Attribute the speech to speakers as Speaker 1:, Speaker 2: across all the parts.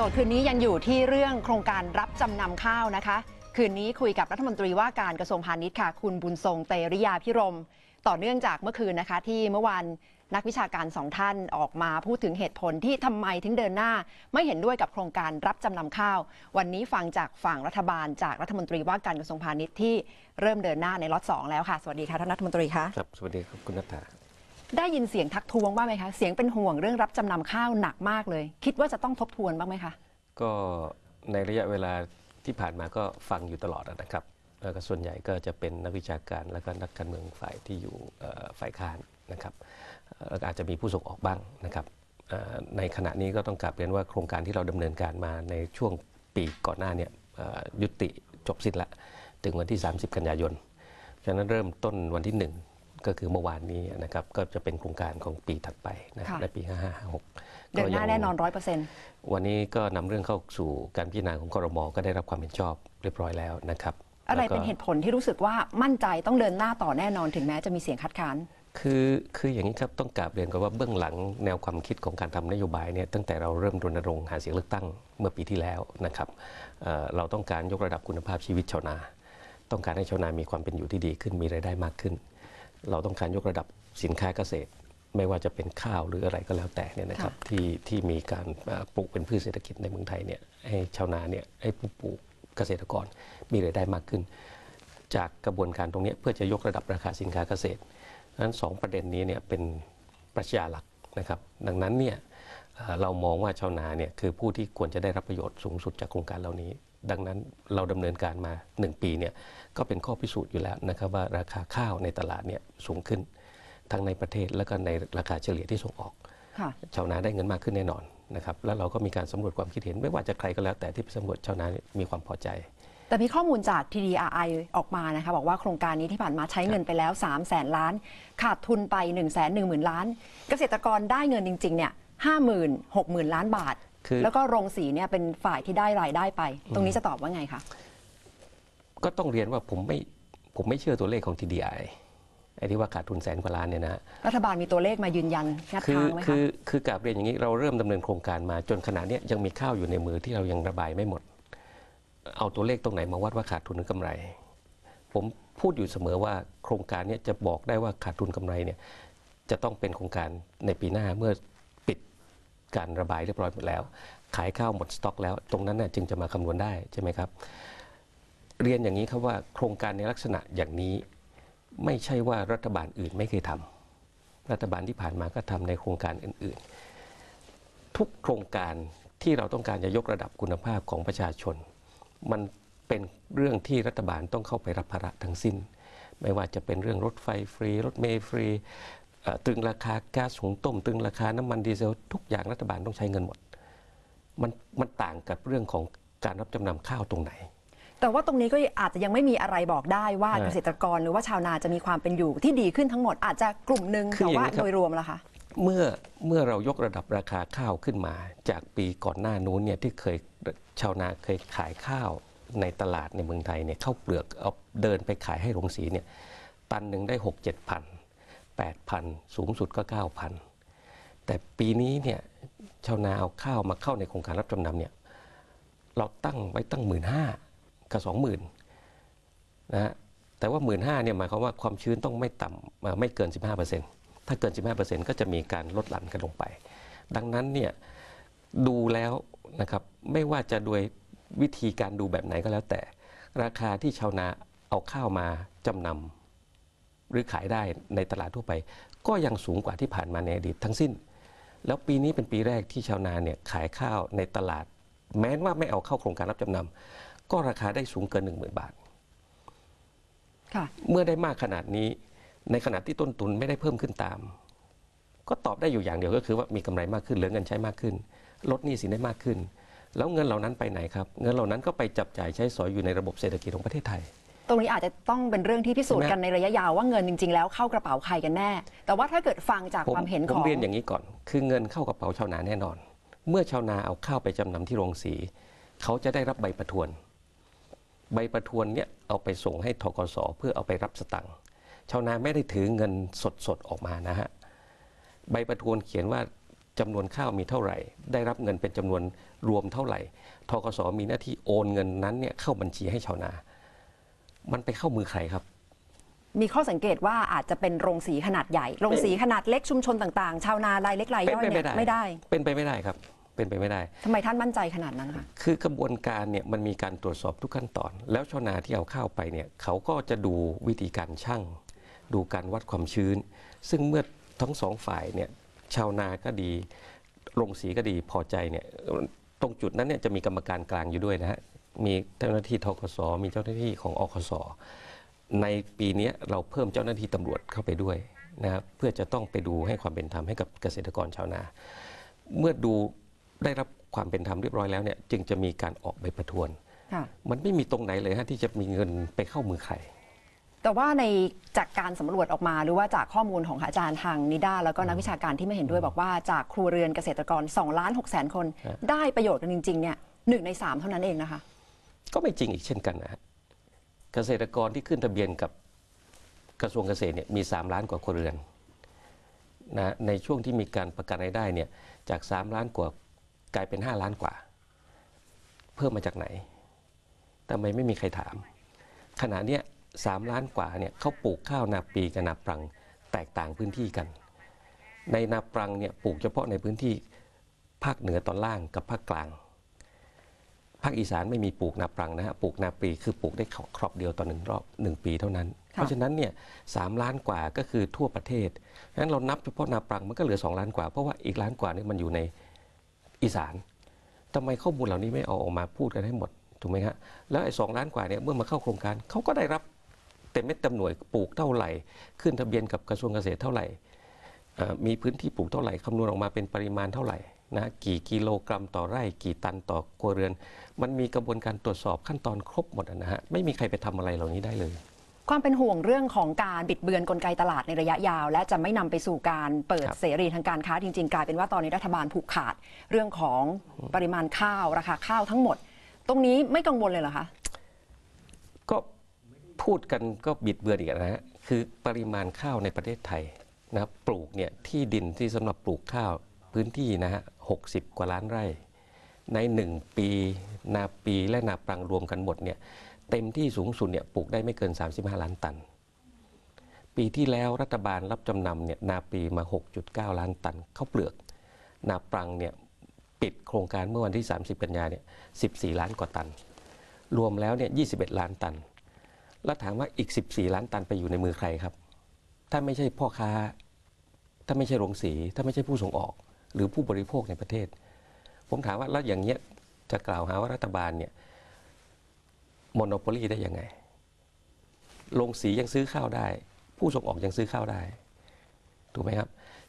Speaker 1: จทย์คืนนี้ยังอยู่ที่เรื่องโครงการรับจำนำข้าวนะคะ คืนนี้คุยกับรัฐมนตรีว่าการกระทรวงพาณิชย์ค่ะ คุณบุญทรงเตริยาพิรม ต่อเนื่องจากเมื่อคืนนะคะ ที่เมื่อวานนักวิชาการสองท่านออกมาพูดถึงเหตุผลที่ทำไมถึงเดินหน้า ไม่เห็นด้วยกับโครงการรับจำนำข้าว วันนี้ฟังจากฝั่งรัฐบาล จากรัฐมนตรีว่าการกระทรวงพาณิชย์ที่เริ่มเดินหน้าในล็อตสองแล้วค่ะ สวัสดีค่ะท่านรัฐมนตรีคะ
Speaker 2: ครับสวัสดีครับคุณนัทธา
Speaker 1: ได้ยินเสียงทักท้วงบ้างไหมคะ เสียงเป็นห่วงเรื่องรับจำนำข้าวหนักมากเลย คิดว่าจะต้องทบทวนบ้างไหมคะ
Speaker 2: ก็ในระยะเวลาที่ผ่านมาก็ฟังอยู่ตลอดนะครับ แล้วก็ส่วนใหญ่ก็จะเป็นนักวิชาการแล้วก็นักการเมืองฝ่ายที่อยู่ฝ่ายค้านนะครับเอ่อแล้วก็อาจจะมีผู้ส่งออกบ้างนะครับในขณะนี้ก็ต้องกลับเรียนว่าโครงการที่เราดำเนินการมาในช่วงปีก่อนหน้าเนี่ยยุติจบสิ้นละ ถึงวันที่ 30 กันยายน ฉะนั้นเริ่มต้นวันที่ 1 ก็คือเมื่อวานนี้นะครับก็จะเป็นโครงการของปีถัดไปนะ
Speaker 1: ค่ะ
Speaker 2: ในปี 5556
Speaker 1: เดินหน้า
Speaker 2: ก็ยัง
Speaker 1: แน่นอนร้อยเปอร์เซ็นต์
Speaker 2: วันนี้ก็นำเรื่องเข้าสู่การพิจารณาของครมก็ได้รับความเห็นชอบเรียบร้อยแล้วนะครับ
Speaker 1: อะไร
Speaker 2: แล้วก็
Speaker 1: เป็นเหตุผลที่รู้สึกว่ามั่นใจต้องเดินหน้าต่อแน่นอนถึงแม้จะมีเสียงคัดค้าน
Speaker 2: คือคืออย่างนี้ครับต้องกราบเรียนกันว่าเบื้องหลังแนวความคิดของการทำนโยบายเนี่ยตั้งแต่เราเริ่มรณรงค์หาเสียงเลือกตั้งเมื่อปีที่แล้วนะครับเอ่อเราต้องการยกระดับคุณภาพชีวิตชาวนา ต้องการให้ชาวนามีความเป็นอยู่ที่ดีขึ้นมีรายได้มากขึ้น เราต้องการยกระดับสินค้าเกษตร ไม่ว่าจะเป็นข้าวหรืออะไรก็แล้วแต่เนี่ยนะครับที่ที่มีการเอ่อปลูกเป็นพืชเศรษฐกิจในเมืองไทยเนี่ยให้ชาวนาเนี่ยให้ผู้ปลูกเกษตรกรมีรายได้มากขึ้น จากกระบวนการตรงเนี้ยเพื่อจะยกระดับราคาสินค้าเกษตรดังนั้นสองประเด็นนี้เนี่ยเป็นปรัชญาหลักนะครับ ดังนั้นเนี่ยเอ่อเรามองว่าชาวนาเนี่ยคือผู้ที่ควรจะได้รับประโยชน์สูงสุดจากโครงการเหล่านี้ ดังนั้นเราดำเนินการมา 1 ปีเนี่ย ก็เป็นข้อพิสูจน์อยู่แล้วนะครับว่าราคาข้าวในตลาดเนี่ยสูงขึ้น ทั้งในประเทศแล้วก็ในราคาเฉลี่ยที่ส่งออก
Speaker 1: ค่ะ
Speaker 2: ชาวนาได้เงินมากขึ้นแน่นอนนะครับแล้วเราก็มีการสำรวจความคิดเห็น ไม่ว่าจะใครก็แล้วแต่ที่ไปสำรวจชาวนามีความพอใจ
Speaker 1: แต่มีข้อมูลจาก TDRI ออกมานะคะบอกว่าโครงการนี้ที่ผ่านมาใช้เงินไปแล้ว 3 0 0แสนล้าน ขาดทุนไป 1 1 0 0 0 0 ล้าน เกษตรกรได้เงินจริง ๆ เนี่ยห้าหมื่นหกหมื่นล้านบาท
Speaker 2: คือ
Speaker 1: แล้วก็โรงสีเนี่ยเป็นฝ่ายที่ได้รายได้ไป ตรงนี้จะตอบว่าไงคะ
Speaker 2: ก็ต้องเรียนว่าผมไม่ผมไม่เชื่อตัวเลขของ TDI ไอ้ที่ว่าขาดทุนแสนกว่าล้านเนี่ยนะ
Speaker 1: รัฐบาลมีตัวเลขมายืนยันงัด
Speaker 2: คือ
Speaker 1: ทางไหม
Speaker 2: คื
Speaker 1: คะ
Speaker 2: อคือกราบเรียนอย่างนี้เราเริ่มดำเนินโครงการมาจนขณะเนี้ยยังมีข้าวอยู่ในมือที่เรายังระบายไม่หมด เอาตัวเลขตรงไหนมาวัดว่าขาดทุนหรือกำไร ผมพูดอยู่เสมอว่าโครงการเนี้ยจะบอกได้ว่าขาดทุนกำไรเนี่ยจะต้องเป็นโครงการในปีหน้าเมื่อปิดการระบายเรียบร้อยหมดแล้ว ขายข้าวหมดสต็อกแล้ว ตรงนั้นน่ะจึงจะมาคำนวณได้ใช่ไหมครับ เรียนอย่างนี้ครับว่าโครงการในลักษณะอย่างนี้ ไม่ใช่ว่ารัฐบาลอื่นไม่เคยทำรัฐบาลที่ผ่านมาก็ทำในโครงการอื่น ๆ ทุกโครงการที่เราต้องการจะยกระดับคุณภาพของประชาชน มันเป็นเรื่องที่รัฐบาลต้องเข้าไปรับภาระทั้งสิ้น ไม่ว่าจะเป็นเรื่องรถไฟฟรี รถเมล์ฟรีตรึงราคาก๊าซหุงต้มตรึงราคาน้ำมันดีเซลทุกอย่างรัฐบาลต้องใช้เงินหมด มันมันต่างกับเรื่องของการรับจำนำข้าวตรงไหน
Speaker 1: แต่ว่าตรงนี้ก็อาจจะยังไม่มีอะไรบอกได้ว่า
Speaker 2: อ่า
Speaker 1: เกษตรกรหรือว่าชาวนาจะมีความเป็นอยู่ที่ดีขึ้นทั้งหมดอาจจะกลุ่มหนึ่ง
Speaker 2: คือ
Speaker 1: แต่
Speaker 2: อย่าง
Speaker 1: ว่า
Speaker 2: นี้ครับ
Speaker 1: โดยรวมล่ะคะ
Speaker 2: เมื่อเมื่อเรายกระดับราคาข้าวขึ้นมา จากปีก่อนหน้านู้นเนี่ยที่เคยชาวนาเคยขายข้าวในตลาดในเมืองไทยเนี่ยข้าวเปลือกเอาเดินไปขายให้โรงสีเนี่ยตันหนึ่งได้หกเจ็ดพันแปดพันสูงสุดก็เก้าพันแต่ปีนี้เนี่ยชาวนาเอาข้าวมาเข้าในโครงการรับจำนำเนี่ยเราตั้งไว้ตั้งหมื่นห้า กับสองหมื่นนะฮะแต่ว่าหมื่นห้าเนี่ยหมายความว่าความชื้นต้องไม่ต่ำอ่าไม่เกิน 15%ถ้าเกิน 15%ก็จะมีการลดหลั่นกันลงไป ดังนั้นเนี่ยดูแล้วนะครับไม่ว่าจะโดยวิธีการดูแบบไหนก็แล้วแต่ ราคาที่ชาวนาเอาข้าวมาจำนำหรือขายได้ในตลาดทั่วไป ก็ยังสูงกว่าที่ผ่านมาในอดีตทั้งสิ้น แล้วปีนี้เป็นปีแรกที่ชาวนาเนี่ยขายข้าวในตลาด แม้ว่าไม่เอาเข้าโครงการรับจำนำ ก็ราคาได้สูงเกิน 1 0,000 บาท
Speaker 1: ค่ะ
Speaker 2: เมื่อได้มากขนาดนี้ ในขณะที่ต้นทุนไม่ได้เพิ่มขึ้นตาม ก็ตอบได้อยู่อย่างเดียวก็คือว่ามีกำไรมากขึ้นเหลือเงินใช้มากขึ้น ลดหนี้สินได้มากขึ้น แล้วเงินเหล่านั้นไปไหนครับ เงินเหล่านั้นก็ไปจับจ่ายใช้สอยอยู่ในระบบเศรษฐกิจของประเทศไทย
Speaker 1: ตรงนี้อาจจะต้องเป็นเรื่องที่พิสูจน์
Speaker 2: ใช่ไหม
Speaker 1: กันในระยะยาวว่าเงินจริง ๆ แล้วเข้ากระเป๋าใครกันแน่ แต่ว่าถ้าเกิดฟังจาก
Speaker 2: ผม
Speaker 1: ความเห็น
Speaker 2: ผ
Speaker 1: ข
Speaker 2: ม
Speaker 1: อง
Speaker 2: เรียนอย่างนี้ก่อน คือเงินเข้ากระเป๋าชาวนาแน่นอน เมื่อชาวนาเอาข้าวไปจำนำที่โรงสี เขาจะได้รับใบประทวน ใบประทวนเนี่ยเอาไปส่งให้ทกสเพื่อเอาไปรับสตังค์ชาวนาไม่ได้ถือเงินสดๆออกมานะฮะใบประทวนเขียนว่าจำนวนข้าวมีเท่าไหร่ ได้รับเงินเป็นจำนวนรวมเท่าไหร่ทกสมีหน้าที่โอนเงินนั้นเนี่ยเข้าบัญชีให้ชาวนา มันไปเข้ามือใครครับ
Speaker 1: มีข้อสังเกตว่าอาจจะเป็นโรงสีขนาดใหญ่ โรงสีขนาดเล็กชุมชนต่างๆ ชาวนารายเล็กรายย่อย
Speaker 2: เป็นไป
Speaker 1: เนี่ย
Speaker 2: ไม่ได้
Speaker 1: ไม่ได้
Speaker 2: เป็นไปไม่ได้ครับ เป็นไปไม่ได้
Speaker 1: ทำไมท่านมั่นใจขนาดนั้นคะ
Speaker 2: คือกระบวนการเนี่ยมันมีการตรวจสอบทุกขั้นตอน แล้วชาวนาที่เอาข้าวไปเนี่ยเขาก็จะดูวิธีการชั่ง ดูการวัดความชื้น ซึ่งเมื่อทั้งสองฝ่ายเนี่ยชาวนาก็ดีโรงสีก็ดีพอใจเนี่ยตรงจุดนั้นเนี่ยจะมีกรรมการกลางอยู่ด้วยนะฮะมีเจ้าหน้าที่ทกสมีเจ้าหน้าที่ของอคสในปีนี้เราเพิ่มเจ้าหน้าที่ตำรวจเข้าไปด้วยนะครับเพื่อจะต้องไปดูให้ความเป็นธรรมให้กับเกษตรกรชาวนา เมื่อดู ได้รับความเป็นธรรมเรียบร้อยแล้วเนี่ยจึงจะมีการออกใบประทวน
Speaker 1: ค่ะ
Speaker 2: มันไม่มีตรงไหนเลยฮะที่จะมีเงินไปเข้ามือใคร
Speaker 1: แต่ว่าในจากการสำรวจออกมาหรือว่าจากข้อมูลของอาจารย์ทางนิด้าแล้วก็นักวิชาการที่ไม่เห็นด้วยบอกว่าจากครัวเรือนเกษตรกร2ล้าน6แสนคน
Speaker 2: ครับ
Speaker 1: ได้ประโยชน์กันจริงๆเนี่ยหนึ่งในสามเท่านั้นเองนะคะ
Speaker 2: ก็ไม่จริงอีกเช่นกันนะฮะเกษตรกรที่ขึ้นทะเบียนกับกระทรวงเกษตรเนี่ยมี 3 ล้านกว่าครัวเรือนนะในช่วงที่มีการประกันรายได้เนี่ยจาก 3 ล้านกว่า กลายเป็น 5 ล้านกว่า เพิ่มมาจากไหนทำไมไม่มีใครถาม ขณะเนี้ยสามล้านกว่าเนี่ยเขาปลูกข้าวนาปีกับนาปรังแตกต่างพื้นที่กัน ในนาปรังเนี่ยปลูกเฉพาะในพื้นที่ภาคเหนือตอนล่างกับภาคกลาง ภาคอีสานไม่มีปลูกนาปรังนะฮะปลูกนาปีคือปลูกได้ครอบเดียวต่อหนึ่งรอบหนึ่งปีเท่านั้น
Speaker 1: ค่ะ
Speaker 2: เพราะฉะนั้นเนี่ยสามล้านกว่าก็คือทั่วประเทศงั้นเรานับเฉพาะนาปรังมันก็เหลือสองล้านกว่าเพราะว่าอีกล้านกว่านี่มันอยู่ใน อีสานทำไมข้อมูลเหล่านี้ไม่เอาออกมาพูดกันให้หมดถูกไหมฮะแล้วไอ้สองล้านกว่าเนี่ยเมื่อมาเข้าโครงการเขาก็ได้รับเต็มเม็ดเต็มหน่วยปลูกเท่าไหร่ ขึ้นทะเบียนกับกระทรวงเกษตรเท่าไหร่มีพื้นที่ปลูกเท่าไหร่คำนวณออกมาเป็นปริมาณเท่าไหร่นะกี่กิโลกรัมต่อไร่ กี่ตันต่อครัวเรือน มันมีกระบวนการตรวจสอบขั้นตอนครบหมดนะฮะไม่มีใครไปทำอะไรเหล่านี้ได้เลย
Speaker 1: ความเป็นห่วงเรื่องของการบิดเบือนกลไกตลาดในระยะยาว และจะไม่นำไปสู่การเปิด
Speaker 2: ครับ
Speaker 1: เสรีทางการค้าจริงๆ กลายเป็นว่าตอนนี้รัฐบาลผูกขาดเรื่องของปริมาณข้าวราคาข้าวทั้งหมด ตรงนี้ไม่กังวลเลยเหรอคะ
Speaker 2: ก็พูดกันก็บิดเบือนอีกนะฮะคือปริมาณข้าวในประเทศไทยนะครับปลูกเนี่ยที่ดินที่สำหรับปลูกข้าวพื้นที่นะฮะหกกว่าล้านไร่ ใน 1 ปี นาปีและนาปรังรวมกันหมดเนี่ย เต็มที่สูงสุดเนี่ยปลูกได้ไม่เกิน 35 ล้านตัน ปีที่แล้วรัฐบาลรับจำนำเนี่ยนาปีมา 6.9 ล้านตันข้าวเปลือก นาปรังเนี่ยปิดโครงการเมื่อวันที่ 30 กันยาเนี่ย 14 ล้านกว่าตัน รวมแล้วเนี่ย 21 ล้านตัน แล้วถามว่าอีก 14 ล้านตันไปอยู่ในมือใครครับ ถ้าไม่ใช่พ่อค้า ถ้าไม่ใช่โรงสี ถ้าไม่ใช่ผู้ส่งออก หรือผู้บริโภคในประเทศ ผมถามว่าแล้วอย่างเงี้ยจะกล่าวหาว่ารัฐบาลเนี่ย มโนโปลีได้ยังไงโรงสียังซื้อข้าวได้ ผู้ส่งออกยังซื้อข้าวได้ถูกไหมครับ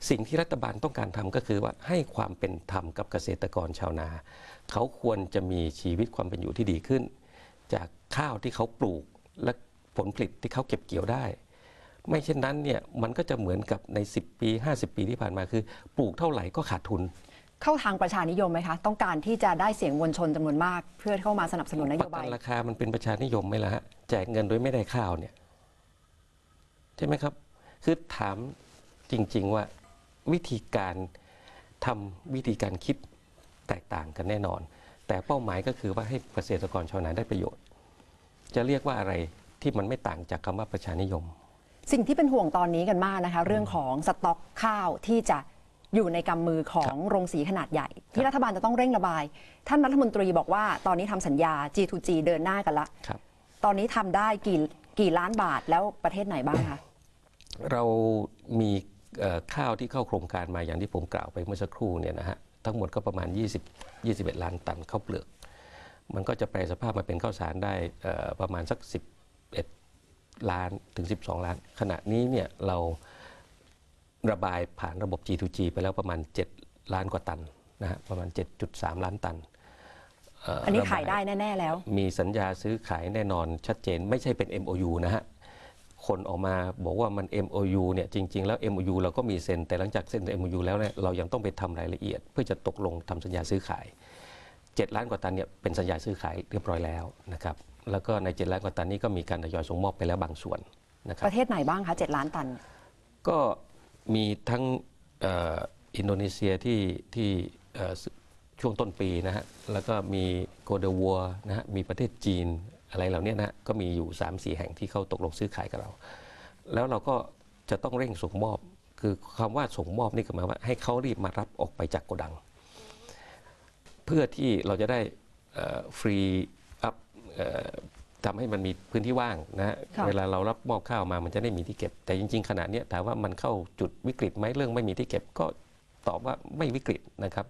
Speaker 2: สิ่งที่รัฐบาลต้องการทำก็คือว่าให้ความเป็นธรรมกับเกษตรกรชาวนา เขาควรจะมีชีวิตความเป็นอยู่ที่ดีขึ้น จากข้าวที่เขาปลูกและผลผลิตที่เขาเก็บเกี่ยวได้ ไม่เช่นนั้นเนี่ยมันก็จะเหมือนกับใน 10 ปี 50 ปีที่ผ่านมาคือ ปลูกเท่าไหร่ก็ขาดทุน
Speaker 1: เข้าทางประชานิยมไหมคะ ต้องการที่จะได้เสียงมวลชนจำนวนมาก เพื่อเข้ามาสนับสนุนน
Speaker 2: ป
Speaker 1: โย
Speaker 2: ระ
Speaker 1: บา
Speaker 2: กั
Speaker 1: ย
Speaker 2: นราคามันเป็นประชานิยมไหมล่ะฮะแจกเงินโดยไม่ได้ข้าวเนี่ยใช่ไหมครับ คือถามจริง ๆว่าวิธีการทำวิธีการคิดแตกต่างกันแน่นอน แต่เป้าหมายก็คือว่าให้เกษตรกรชาวนาได้ประโยชน์ จะเรียกว่าอะไรที่มันไม่ต่างจากคำว่าประชานิยม
Speaker 1: สิ่งที่เป็นห่วงตอนนี้กันมากนะคะ เรื่องของสต็อกข้าวที่จะ อยู่ในกำมือของโรงสีขนาดใหญ่ ที่รัฐบาลจะต้องเร่งระบาย ท่านรัฐมนตรีบอกว่าตอนนี้ทำสัญญา G2G เดินหน้ากันละ
Speaker 2: ครับ
Speaker 1: ตอนนี้ทำได้กี่กี่ล้านบาทแล้วประเทศไหนบ้างคะ
Speaker 2: เรามีเอ่อข้าวที่เข้าโครงการมาอย่างที่ผมกล่าวไปเมื่อสักครู่เนี่ยนะฮะทั้งหมดก็ประมาณ 20 21 ล้านตันข้าวเปลือก มันก็จะแปลสภาพมาเป็นข้าวสารได้เอ่อประมาณสัก 11 ล้านถึง 12 ล้าน ขณะนี้เนี่ยเรา ระบายผ่านระบบ G2G ไปแล้วประมาณ 7 ล้านกว่าตันนะฮะประมาณ 7.3 ล้านตันเอั
Speaker 1: นนี้
Speaker 2: ระบ
Speaker 1: ขายได้แน่ ๆ แล้ว
Speaker 2: มีสัญญาซื้อขายแน่นอนชัดเจนไม่ใช่เป็น MOU นะฮะ คนออกมาบอกว่ามัน MOU เนี่ยจริง ๆ แล้ว MOU เราก็มีเซ็น แต่หลังจากเซ็น MOU แล้วเนี่ยเรายังต้องไปทำรายละเอียด เพื่อจะตกลงทำสัญญาซื้อขาย 7 ล้านกว่าตันเนี่ยเป็นสัญญาซื้อขายเรียบร้อยแล้วนะครับแล้วก็ใน 7 ล้านกว่าตันนี้ก็มีการทยอยส่งมอบไปแล้วบางส่วนนะครั
Speaker 1: ป
Speaker 2: บ
Speaker 1: ระเทศไหนบ้างคะ7ล้านตัน
Speaker 2: ก็ มีทั้งอินโดนีเซียที่ที่ช่วงต้นปีนะฮะ แล้วก็มีโกเดวัวนะฮะ มีประเทศจีนอะไรเหล่านี้นะฮะก็มีอยู่ 3-4 แห่งที่เขาตกลงซื้อขายกับเรา แล้วเราก็จะต้องเร่งส่งมอบ คือคำว่าส่งมอบนี่ก็หมายว่าให้เขารีบมารับออกไปจากโกดัง เพื่อที่เราจะได้ฟรีอัพ ทำให้มันมีพื้นที่ว่างนะฮะ
Speaker 1: ค่ะ
Speaker 2: เวลาเรารับมอบข้าวมามันจะได้มีที่เก็บ แต่จริง ๆ ขณะเนี้ยถามว่ามันเข้าจุดวิกฤตไหมเรื่องไม่มีที่เก็บก็ตอบว่าไม่วิกฤตนะครับ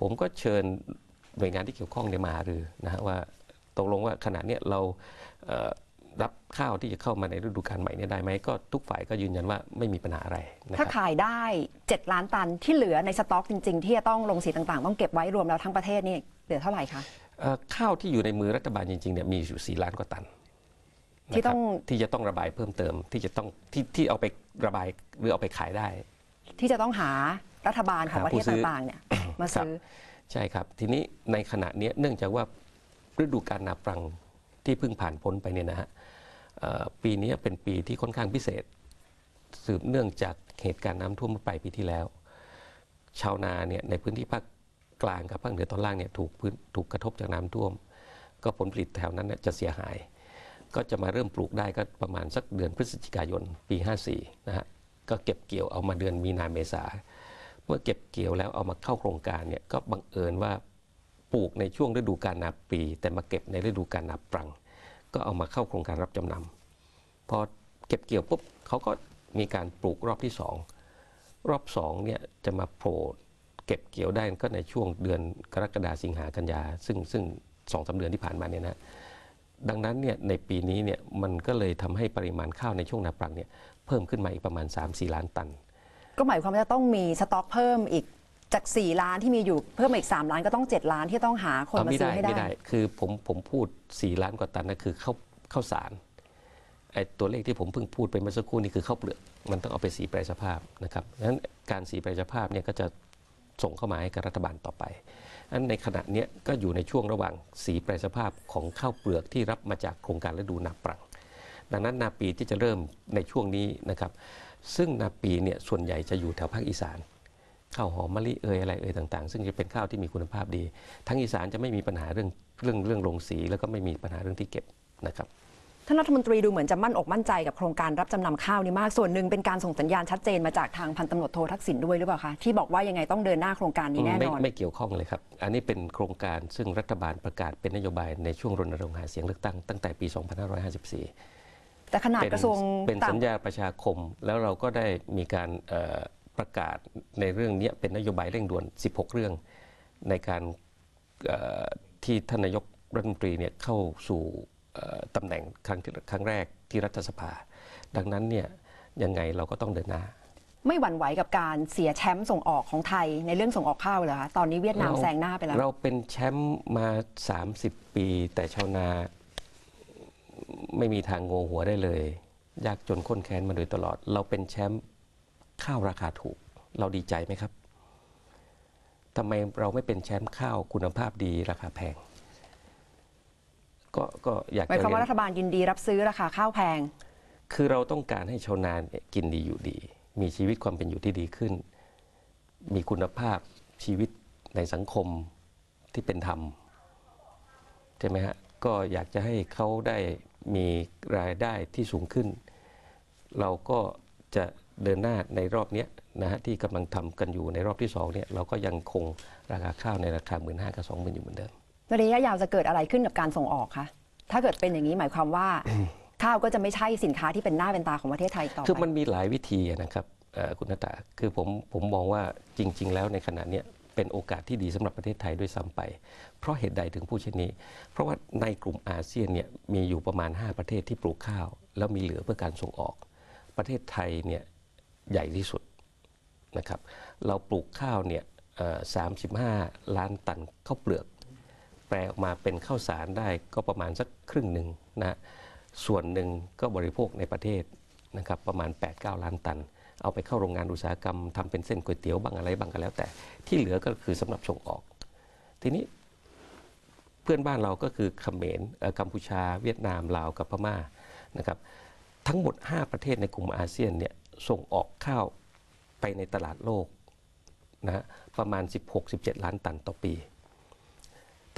Speaker 2: ผมก็เชิญหน่วยงานที่เกี่ยวข้องเนี่ยมาหารือนะฮะว่าตกลงว่าขณะเนี้ยเราเอ่อรับข้าวที่จะเข้ามาในฤดูกาลใหม่เนี่ยได้ไหมก็ทุกฝ่ายก็ยืนยันว่าไม่มีปัญหาอะไรนะค
Speaker 1: ถ้า
Speaker 2: รับ
Speaker 1: ขายได้ 7 ล้านตันที่เหลือในสต็อกจริง ๆ ที่จะต้องลงสีต่างๆ ต้องเก็บไว้รวมแล้วทั้งประเทศนี่เหลือเท่าไหร่คะ
Speaker 2: เอ่อ ข้าวที่อยู่ในมือรัฐบาลจริงๆเนี่ยมีอยู่ 4 ล้านกว่าตัน
Speaker 1: ที่ต้อง
Speaker 2: นะครับที่จะต้องระบายเพิ่มเติมที่จะต้องที่ที่เอาไประบายหรือเอาไปขายได้
Speaker 1: ที่จะต้องหารัฐบาลของ
Speaker 2: หา
Speaker 1: ประเทศ
Speaker 2: ผู้ซื้อ
Speaker 1: ต่างๆเนี่ยมาซื้อ
Speaker 2: ใช่ครับ ทีนี้ในขณะเนี้ยเนื่องจากว่าฤดูกาลนาปรังที่เพิ่งผ่านพ้นไปเนี่ยนะฮะเอ่อปีนี้เป็นปีที่ค่อนข้างพิเศษ สืบเนื่องจากเหตุการณ์น้ำท่วมเมื่อปลายปีที่แล้ว ชาวนาเนี่ยในพื้นที่ภาค กลางกับภาคเหนือตอนล่างเนี่ยถูกพื้นถูกกระทบจากน้ำท่วม ก็ผลผลิตแถวนั้นเนี่ยจะเสียหาย ก็จะมาเริ่มปลูกได้ก็ประมาณสักเดือนพฤศจิกายนปี 54นะฮะก็เก็บเกี่ยวเอามาเดือนมีนาเมษาเมื่อเก็บเกี่ยวแล้วเอามาเข้าโครงการเนี่ยก็บังเอิญว่าปลูกในช่วงฤดูกาลนาปี แต่มาเก็บในฤดูกาลนาปรัง ก็เอามาเข้าโครงการรับจำนำพอเก็บเกี่ยวปุ๊บเขาก็มีการปลูกรอบที่สองรอบสองเนี่ยจะมาโผล่ เก็บเกี่ยวได้ก็ในช่วงเดือนกรกฎาสิงหากันยา ซึ่งซึ่งสองสาเดือนที่ผ่านมาเนี่ยนะดังนั้นเนี่ยในปีนี้เนี่ยมันก็เลยทำให้ปริมาณข้าวในช่วงนาปรังเนี่ยเพิ่มขึ้นมาอีกประมาณ 3-4 ล้านตัน
Speaker 1: ก็หมายความว่าจะต้องมีสต็อกเพิ่มอีกจาก 4 ล้านที่มีอยู่เพิ่มมาอีก 3 ล้านก็ต้อง 7 ล้านที่ต้องหาคน
Speaker 2: เอา
Speaker 1: มา
Speaker 2: ไม่
Speaker 1: ซื้
Speaker 2: ได้
Speaker 1: อให้
Speaker 2: ไม่
Speaker 1: ได้
Speaker 2: ได้คือผมผมพูด 4 ล้านกว่าตันนั่นคือข้าวข้าวสารไอ้ตัวเลขที่ผมเพิ่งพูดไปเมื่อสักครู่นี่คือข้าวเปลือกมันต้องเอาไปสีแปรสภาพนะครับดังนั้นการสีแปรสภาพเนี่ยก็จะ ส่งเข้ามาให้กับรัฐบาลต่อไปอันในขณะนี้ก็อยู่ในช่วงระหว่างสีแปรสภาพของข้าวเปลือกที่รับมาจากโครงการฤดูนาปรัง ดังนั้นนาปีที่จะเริ่มในช่วงนี้นะครับ ซึ่งนาปีเนี่ยส่วนใหญ่จะอยู่แถวภาคอีสานข้าวหอมมะลิเอยอะไรเอยต่างๆ ซึ่งจะเป็นข้าวที่มีคุณภาพดี ทั้งอีสานจะไม่มีปัญหาเรื่องเรื่องเรื่องลงสีแล้วก็ไม่มีปัญหาเรื่องที่เก็บนะครับ
Speaker 1: ท่านรัฐมนตรีดูเหมือนจะมั่นอกมั่นใจกับโครงการรับจำนำข้าวนี้มาก ส่วนหนึ่งเป็นการส่งสัญญาณชัดเจนมาจากทางพันตำรวจโททักษิณด้วยหรือเปล่าคะที่บอกว่ายังไงต้องเดินหน้าโครงการนี้แน่
Speaker 2: ไม่
Speaker 1: นอน
Speaker 2: ไม่เกี่ยวข้องเลยครับ อันนี้เป็นโครงการซึ่งรัฐบาลประกาศเป็นนโยบายในช่วงรณรงค์หาเสียงเลือกตั้งตั้งแต่ปี 2554
Speaker 1: แต่ขนาด
Speaker 2: เป็น
Speaker 1: กระทรวง
Speaker 2: เป็น
Speaker 1: ต่าง
Speaker 2: สัญญาประชาคม แล้วเราก็ได้มีการเอ่อประกาศในเรื่องเนี้ยเป็นนโยบายเร่งด่วน 16 เรื่อง ในการเอ่อที่ท่านนายกรัฐมนตรีเนี่ยเข้าสู่เอ่อ ตำแหน่งครั้งที่ครั้งแรกที่รัฐสภา ดังนั้นเนี่ยยังไงเราก็ต้องเดินหน้า
Speaker 1: ไม่หวั่นไหวกับการเสียแชมป์ส่งออกของไทยในเรื่องส่งออกข้าวเลยเหรอคะตอนนี้เวียดนาม
Speaker 2: เรา
Speaker 1: แซงหน้าไปแล้ว
Speaker 2: เราเป็นแชมป์มา 30 ปี แต่ชาวนาไม่มีทางโงหัวได้เลย ยากจนข้นแค้นมาโดยตลอด เราเป็นแชมป์ข้าวราคาถูก เราดีใจไหมครับทำไมเราไม่เป็นแชมป์ข้าวคุณภาพดีราคาแพง ก็ก็อยาก
Speaker 1: หมาย
Speaker 2: จะ
Speaker 1: ความ
Speaker 2: เรีย
Speaker 1: ว่านรัฐบาลยินดีรับซื้อราคาข้าวแพง
Speaker 2: คือเราต้องการให้ชาวนาเนี่ยกินดีอยู่ดี มีชีวิตความเป็นอยู่ที่ดีขึ้น มีคุณภาพชีวิตในสังคมที่เป็นธรรมใช่ไหมฮะก็อยากจะให้เขาได้มีรายได้ที่สูงขึ้น เราก็จะเดินหน้าในรอบเนี้ยนะฮะที่กำลังทำกันอยู่ในรอบที่สองเนี่ยเราก็ยังคงราคาข้าวในราคาหมื่นห้ากับสองหมื่นอยู่เหมือนเดิม
Speaker 1: ระยะยาวจะเกิดอะไรขึ้นกับการส่งออกคะถ้าเกิดเป็นอย่างนี้หมายความว่า ข้าวก็จะไม่ใช่สินค้าที่เป็นหน้าเป็นตาของประเทศไทยอีกต่อ
Speaker 2: คือ
Speaker 1: ไป
Speaker 2: มันมีหลายวิธีนะครับเอ่อคุณนตาคือผมผมมองว่าจริง ๆ แล้วในขณะเนี้ยเป็นโอกาสที่ดีสำหรับประเทศไทยด้วยซ้ำไป เพราะเหตุใดถึงพูดเช่นนี้ เพราะว่าในกลุ่มอาเซียนเนี่ยมีอยู่ประมาณ 5 ประเทศที่ปลูกข้าว แล้วมีเหลือเพื่อการส่งออก ประเทศไทยเนี่ยใหญ่ที่สุดนะครับ เราปลูกข้าวเนี่ยเอ่อ35ล้านตันข้าวเปลือก แปลออกมาเป็นข้าวสารได้ก็ประมาณสักครึ่งหนึ่งนะส่วนหนึ่งก็บริโภคในประเทศนะครับประมาณ 8-9 ล้านตัน เอาไปเข้าโรงงานอุตสาหกรรมทำเป็นเส้นก๋วยเตี๋ยวบางอะไรบางก็แล้ว แต่ที่เหลือก็คือสำหรับส่งออก ทีนี้เพื่อนบ้านเราก็คือเขมรกัมพูชา เวียดนามลาวกับพม่านะครับทั้งหมด 5 ประเทศในกลุ่มอาเซียนเนี่ยส่งออกข้าวไปในตลาดโลกนะฮะประมาณ 16-17 ล้านตันต่อปี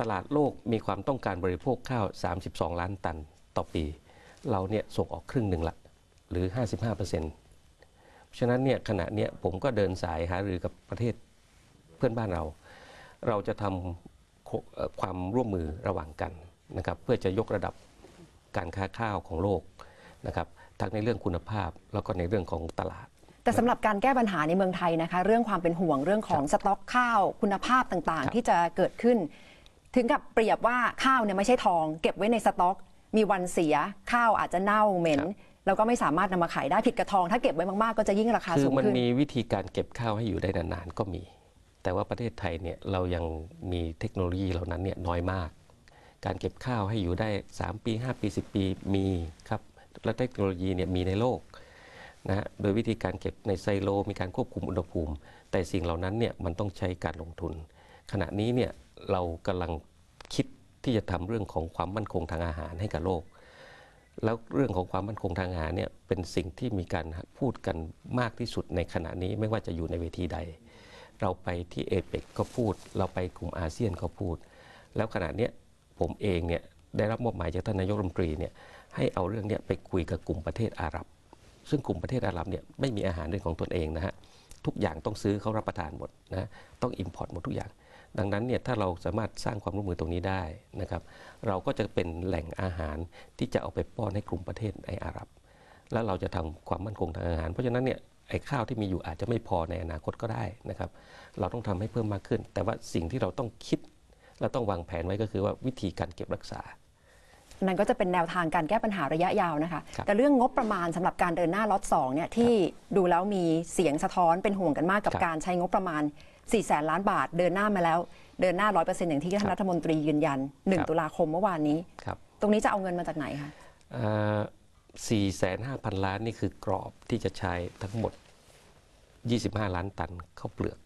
Speaker 2: ตลาดโลกมีความต้องการบริโภคข้าว 32 ล้านตันต่อปี เราเนี่ยส่งออกครึ่งหนึ่งละ หรือ 55%เพราะฉะนั้นเนี่ยขณะเนี้ยผมก็เดินสายหารือกับประเทศเพื่อนบ้านเรา เราจะทำโคเอ่อความร่วมมือระหว่างกันนะครับเพื่อจะยกระดับการค้าข้าวของโลกนะครับทั้งในเรื่องคุณภาพแล้วก็ในเรื่องของตลาด
Speaker 1: แต่สำหรับการแก้ปัญหาในเมืองไทยนะคะ เรื่องความเป็นห่วงเรื่องของสต็อกข้าวคุณภาพต่าง
Speaker 2: ครับ
Speaker 1: ๆที่จะเกิดขึ้น ถึงกับเปรียบว่าข้าวเนี่ยไม่ใช่ทอง เก็บไว้ในสต็อก มีวันเสียข้าวอาจจะเน่าเหม็น แล้วก็ไม่สามารถนำมาขายได้ผิดกับทอง ถ้าเก็บไว้มากๆก็จะยิ่งราคา
Speaker 2: คือ
Speaker 1: สูง
Speaker 2: มัน
Speaker 1: ขึ้น
Speaker 2: มีวิธีการเก็บข้าวให้อยู่ได้นานๆก็มี แต่ว่าประเทศไทยเนี่ยเรายังมีเทคโนโลยีเหล่านั้นเนี่ยน้อยมาก การเก็บข้าวให้อยู่ได้ 3 ปี 5 ปี 10 ปีมีครับและเทคโนโลยีเนี่ยมีในโลกนะฮะโดยวิธีการเก็บในไซโล มีการควบคุมอุณหภูมิ แต่สิ่งเหล่านั้นเนี่ยมันต้องใช้การลงทุน ขณะนี้เนี่ยเรากำลังคิดที่จะทำเรื่องของความมั่นคงทางอาหารให้กับโลก แล้วเรื่องของความมั่นคงทางอาหารเนี่ยเป็นสิ่งที่มีการพูดกันมากที่สุดในขณะนี้ไม่ว่าจะอยู่ในเวทีใด เราไปที่เอเปกก็พูด เราไปกลุ่มอาเซียนก็พูด แล้วขณะนี้ผมเองเนี่ยได้รับมอบหมายจากท่านนายกรัฐมนตรีเนี่ยให้เอาเรื่องเนี้ยไปคุยกับกลุ่มประเทศอาหรับ ซึ่งกลุ่มประเทศอาหรับเนี่ยไม่มีอาหารเป็นของตนเองนะฮะทุกอย่างต้องซื้อเขารับประทานหมดนะต้องอิมพอร์ตหมดทุกอย่าง ดังนั้นเนี่ยถ้าเราสามารถสร้างความร่วมมือตรงนี้ได้นะครับเราก็จะเป็นแหล่งอาหารที่จะเอาไปป้อนให้กลุ่มประเทศในอาหรับ แล้วเราจะทำความมั่นคงทางอาหาร เพราะฉะนั้นเนี่ยไอ้ข้าวที่มีอยู่อาจจะไม่พอในอนาคตก็ได้นะครับเราต้องทำให้เพิ่มมากขึ้น แต่ว่าสิ่งที่เราต้องคิดและต้องวางแผนไว้ก็คือว่าวิธีการเก็บรักษา
Speaker 1: นั่นก็จะเป็นแนวทางการแก้ปัญหาระยะยาวนะคะ
Speaker 2: ครับ
Speaker 1: แต่เรื่องงบประมาณสำหรับการเดินหน้าล็อตสองเนี่ยที่ดูแล้วมีเสียงสะท้อนเป็นห่วงกันมากกับ
Speaker 2: ครับ
Speaker 1: การใช้งบประมาณ 4แสนล้านบาทเดินหน้ามาแล้ว เดินหน้า100%อย่างที่ท่านรัฐมนตรียืนยัน
Speaker 2: ครับ
Speaker 1: 1ตุลาคมเมื่อวานนี้
Speaker 2: ครับ
Speaker 1: ตรงนี้จะเอาเงินมาจากไหนคะ
Speaker 2: สี่แสนห้าพันล้านนี่คือกรอบที่จะใช้ทั้งหมด 25 ล้านตันข้าวเปลือก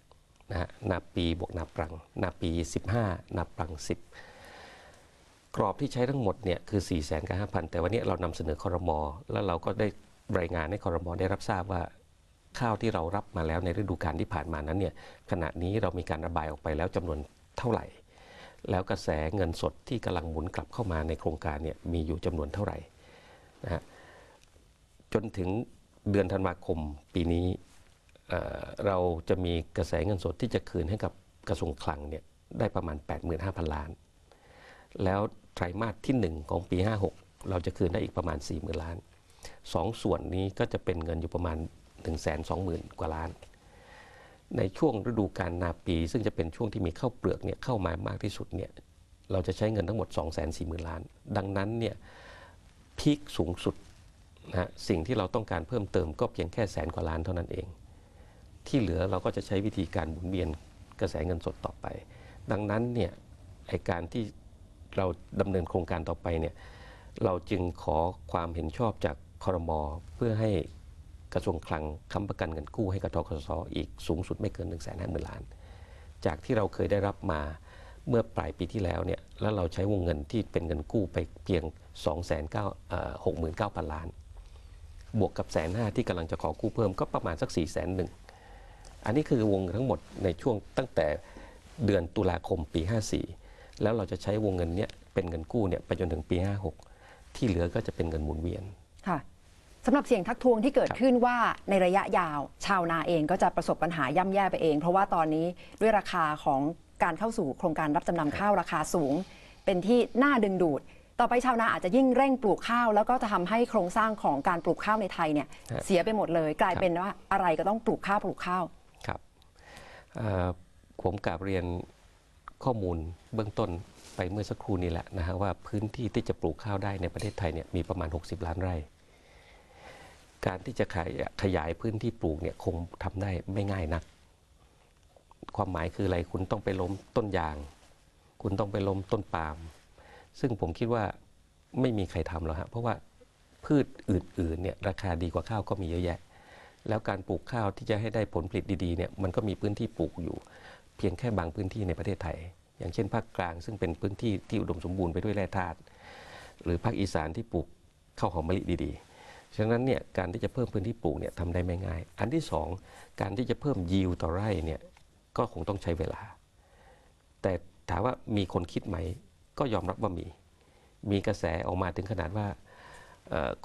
Speaker 2: นะฮะนาปีบวกนาปรัง นาปี 15 นาปรัง 10 กรอบที่ใช้ทั้งหมดเนี่ยคือ4 0 0 0 0 0กับ5,000 แต่วันนี้เรานำเสนอคอรมอแล้วเราก็ได้รายงานให้คอรมอได้รับทราบว่า ข้าวที่เรารับมาแล้วในฤดูกาลที่ผ่านมานั้นเนี่ยขณะนี้เรามีการระบายออกไปแล้วจำนวนเท่าไหร่ แล้วกระแสเงินสดที่กำลังหมุนกลับเข้ามาในโครงการเนี่ยมีอยู่จำนวนเท่าไหร่นะฮะจนถึงเดือนธันวาคมปีนี้เราจะมีกระแสเงินสดที่จะคืนให้กับกระทรวงคลังเนี่ยได้ประมาณ 85,000 ล้าน แล้วไตรมาสที่ 1 ของปี 56 เราจะคืนได้อีกประมาณ 40,000 ล้านสองส่วนนี้ก็จะเป็นเงินอยู่ประมาณ 120,000 กว่าล้าน ในช่วงฤดูกาลนาปี ซึ่งจะเป็นช่วงที่มีข้าวเปลือกเนี่ยเข้ามามากที่สุดเนี่ยเราจะใช้เงินทั้งหมด 2 4 0 0 0 0 ล้าน ดังนั้นเนี่ยพีคสูงสุดนะสิ่งที่เราต้องการเพิ่มเติมก็เพียงแค่แสนกว่าล้านเท่านั้นเอง ที่เหลือเราก็จะใช้วิธีการหมุนเวียนกระแสเงินสดต่อไป ดังนั้นเนี่ยไอการที่เราดำเนินโครงการต่อไปเนี่ยเราจึงขอความเห็นชอบจากคอรมอเพื่อให้ กระทรวงคลังค้ำประกันเงินกู้ให้กับทกสอีกสูงสุดไม่เกิน1นึ่งแสนห้าหมื่นล้าน จากที่เราเคยได้รับมาเมื่อปลายปีที่แล้วเนี่ยแล้วเราใช้วงเงินที่เป็นเงินกู้ไปเพียง2 9 6 9 0 0 0 ล้าน บวกกับแสนห้าที่กำลังจะขอกู้เพิ่มก็ประมาณสัก4ี่แสนหนึ่งอันนี้คือวงทั้งหมดในช่วงตั้งแต่เดือนตุลาคมปี 54 แล้วเราจะใช้วงเงินเนี้ยเป็นเงินกู้เนี่ยไปจนถึงปี 56 ที่เหลือก็จะเป็นเงินหมุนเวียน
Speaker 1: ค่ะ สำหรับเสียงทักท้วงที่เกิด
Speaker 2: ครับ
Speaker 1: ขึ้นว่าในระยะยาว ชาวนาเองก็จะประสบปัญหาย่ำแย่ไปเอง เพราะว่าตอนนี้ด้วยราคาของการเข้าสู่โครงการรับจำนำข้าวราคาสูง เป็นที่น่าดึงดูด ต่อไปชาวนาอาจจะยิ่งเร่งปลูกข้าว แล้วก็จะทำให้โครงสร้างของการปลูกข้าวในไทยเนี่ย
Speaker 2: ฮะ
Speaker 1: เสียไปหมดเลย กลาย
Speaker 2: ครับ
Speaker 1: เป็นว่าอะไรก็ต้องปลูกข้าวปลูกข้าว
Speaker 2: ครับเอ่อผมกลับเรียนข้อมูลเบื้องต้นไปเมื่อสักครู่นี้แหละนะฮะว่าพื้นที่ที่จะปลูกข้าวได้ในประเทศไทยเนี่ยมีประมาณ 60 ล้านไร่ การที่จะขยายขยายพื้นที่ปลูกเนี่ยคงทำได้ไม่ง่ายนัก ความหมายคืออะไรคุณต้องไปล้มต้นยาง คุณต้องไปล้มต้นปาล์มซึ่งผมคิดว่าไม่มีใครทำหรอกฮะเพราะว่าพืชอื่นๆเนี่ยราคาดีกว่าข้าวก็มีเยอะแยะ แล้วการปลูกข้าวที่จะให้ได้ผลผลิตดีๆเนี่ยมันก็มีพื้นที่ปลูกอยู่ เพียงแค่บางพื้นที่ในประเทศไทย อย่างเช่นภาคกลางซึ่งเป็นพื้นที่ที่อุดมสมบูรณ์ไปด้วยแร่ธาตุหรือภาคอีสานที่ปลูกข้าวหอมมะลิดีๆ ฉะนั้นเนี่ยการที่จะเพิ่มพื้นที่ปลูกเนี่ยทำได้ไม่ง่าย อันที่สองการที่จะเพิ่มยิวต่อไร่เนี่ยก็คงต้องใช้เวลา แต่ถามว่ามีคนคิดไหม ก็ยอมรับว่ามี มีกระแสออกมาถึงขนาดว่า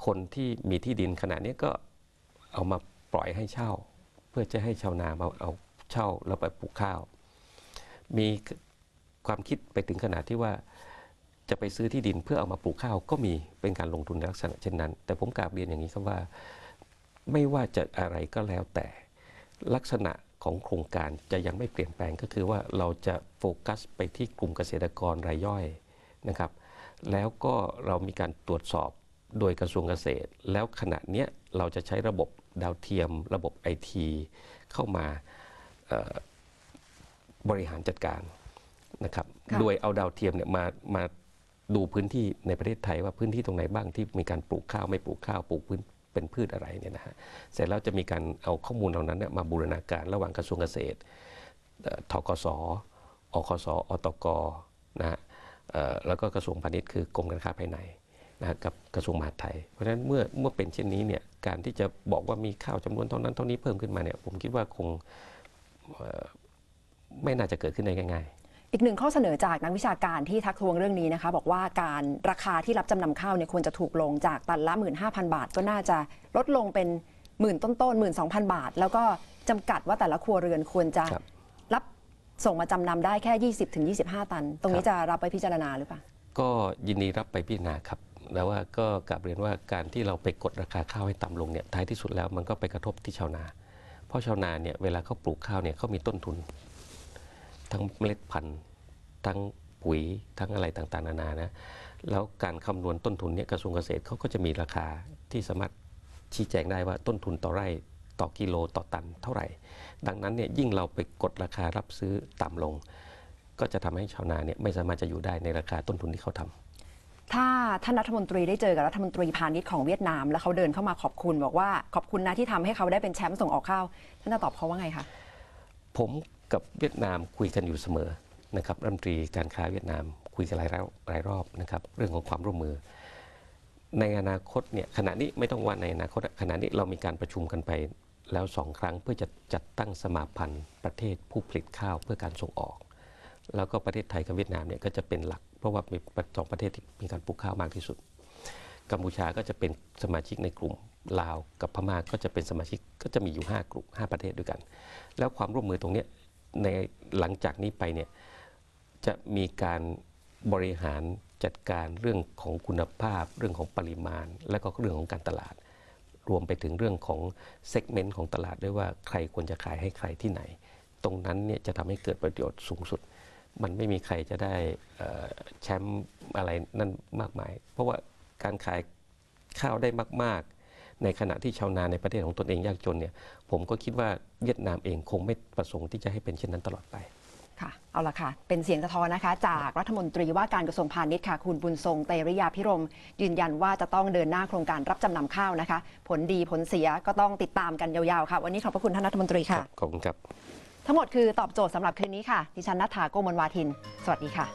Speaker 2: คนที่มีที่ดินขนาดนี้ก็เอามาปล่อยให้เช่า เพื่อจะให้ชาวนามาเอาเช่าแล้วไปปลูกข้าว มีความคิดไปถึงขนาดที่ว่า จะไปซื้อที่ดินเพื่อเอามาปลูกข้าวก็มีเป็นการลงทุนในลักษณะเช่นนั้น แต่ผมกราบเรียนอย่างนี้ครับว่า ไม่ว่าจะอะไรก็แล้วแต่ลักษณะของโครงการจะยังไม่เปลี่ยนแปลงก็คือว่าเราจะโฟกัสไปที่กลุ่มเกษตรกรรายย่อยนะครับ แล้วก็เรามีการตรวจสอบโดยกระทรวงเกษตร แล้วขณะเนี้ยเราจะใช้ระบบดาวเทียม ระบบไอทีเข้ามาเอ่อบริหารจัดการนะครับ
Speaker 1: ค่ะ
Speaker 2: โดยเอาดาวเทียมเนี่ยมามา ดูพื้นที่ในประเทศไทยว่าพื้นที่ตรงไหนบ้างที่มีการปลูกข้าวไม่ปลูกข้าวปลูกพื้นเป็นพืชอะไรเนี่ยนะฮะเสร็จแล้วจะมีการเอาข้อมูลเหล่านั้นเนี่ยมาบูรณาการระหว่างกระทรวงเกษตรเอ่อทกสอคสอตกนะฮะแล้วก็กระทรวงพาณิชย์คือกรมการค้าภายในนะกับกระทรวงมหาดไทย เพราะฉะนั้นเมื่อเมื่อเป็นเช่นนี้เนี่ยการที่จะบอกว่ามีข้าวจำนวนเท่านั้นเท่านี้เพิ่มขึ้นมาเนี่ยผมคิดว่าคงไม่น่าจะเกิดขึ้นได้ง่าย
Speaker 1: อีกหนึ่งข้อเสนอจากนักวิชาการที่ทักท้วงเรื่องนี้นะคะ บอกว่าการราคาที่รับจำนำข้าวเนี่ยควรจะถูกลงจากตันละ 15,000 บาท ก็น่าจะลดลงเป็นหมื่นต้นๆหมื่นสองพันบาท แล้วก็จำกัดว่าแต่ละครัวเรือนควรจะ
Speaker 2: ครับ
Speaker 1: รับส่งมาจำนำได้แค่ 20ถึง25ตัน ตรงนี้
Speaker 2: ครับ
Speaker 1: จะรับไปพิจารณาหรือเปล่า
Speaker 2: ก็ยินดีรับไปพิจารณาครับแล้วว่าก็กลับเรียนว่าการที่เราไปกดราคาข้าวให้ต่ำลงเนี่ยท้ายที่สุดแล้วมันก็ไปกระทบที่ชาวนา เพราะชาวนาเนี่ยเวลาเขาปลูกข้าวเนี่ยเขามีต้นทุน ทั้งเมล็ดพันธุ์ทั้งปุ๋ยทั้งอะไรต่างๆ นานานะแล้วการคำนวณต้นทุนเนี่ยกระทรวงเกษตรเขาก็จะมีราคาที่สามารถชี้แจงได้ว่าต้นทุนต่อไร่ต่อกิโลต่อตันเท่าไหร่ ดังนั้นเนี่ยยิ่งเราไปกดราคารับซื้อต่ำลง ก็จะทำให้ชาวนาเนี่ยไม่สามารถจะอยู่ได้ในราคาต้นทุนที่เขาทำ
Speaker 1: ถ้าท่านรัฐมนตรีได้เจอกับรัฐมนตรีพาณิชย์ของเวียดนาม แล้วเขาเดินเข้ามาขอบคุณบอกว่าขอบคุณนะที่ทำให้เขาได้เป็นแชมป์ส่งออกข้าวท่านจะตอบเขาว่าไงคะ
Speaker 2: ผม กับเวียดนามคุยกันอยู่เสมอนะครับรัฐมนตรีการค้าเวียดนามคุยกันหลายรอบหลายรอบนะครับเรื่องของความร่วมมือ ในอนาคตเนี่ยขณะนี้ไม่ต้องว่าในอนาคตขณะนี้เรามีการประชุมกันไปแล้วสองครั้งเพื่อจะจัดตั้งสมาพันธ์ประเทศผู้ผลิตข้าวเพื่อการส่งออก แล้วก็ประเทศไทยกับเวียดนามเนี่ยก็จะเป็นหลัก เพราะว่ามีสองประเทศที่มีการปลูกข้าวมากที่สุด กัมพูชาก็จะเป็นสมาชิกในกลุ่มลาวกับพม่าก็จะเป็นสมาชิกก็จะมีอยู่ 5 กลุ่ม5ประเทศด้วยกัน แล้วความร่วมมือตรงนี้ ในหลังจากนี้ไปเนี่ยจะมีการบริหารจัดการเรื่องของคุณภาพ เรื่องของปริมาณ และก็เรื่องของการตลาด รวมไปถึงเรื่องของเซกเมนต์ของตลาดด้วยว่าใครควรจะขายให้ใครที่ไหน ตรงนั้นเนี่ยจะทำให้เกิดประโยชน์สูงสุด มันไม่มีใครจะได้แชมป์อะไรนั่นมากมาย เพราะว่าการขายข้าวได้มาก ๆ ในขณะที่ชาวนาในประเทศของตนเองยากจนเนี่ยผมก็คิดว่าเวียดนามเองคงไม่ประสงค์ที่จะให้เป็นเช่นนั้นตลอดไป
Speaker 1: ค่ะเอาละค่ะ เป็นเสียงสะท้อนนะคะ จากรัฐมนตรีว่าการกระทรวงพาณิชย์ค่ะ คุณบุญทรงเตริยาพิรม ยืนยันว่าจะต้องเดินหน้าโครงการรับจำนำข้าวนะคะ ผลดีผลเสียก็ต้องติดตามกันยาวๆค่ะ วันนี้ขอบพระคุณท่านรัฐมนตรีค่ะ
Speaker 2: ขอบคุณครับ
Speaker 1: ทั้งหมดคือตอบโจทย์สำหรับคืนนี้ค่ะ ดิฉันนัทธาโกมลวาทิน สวัสดีค่ะ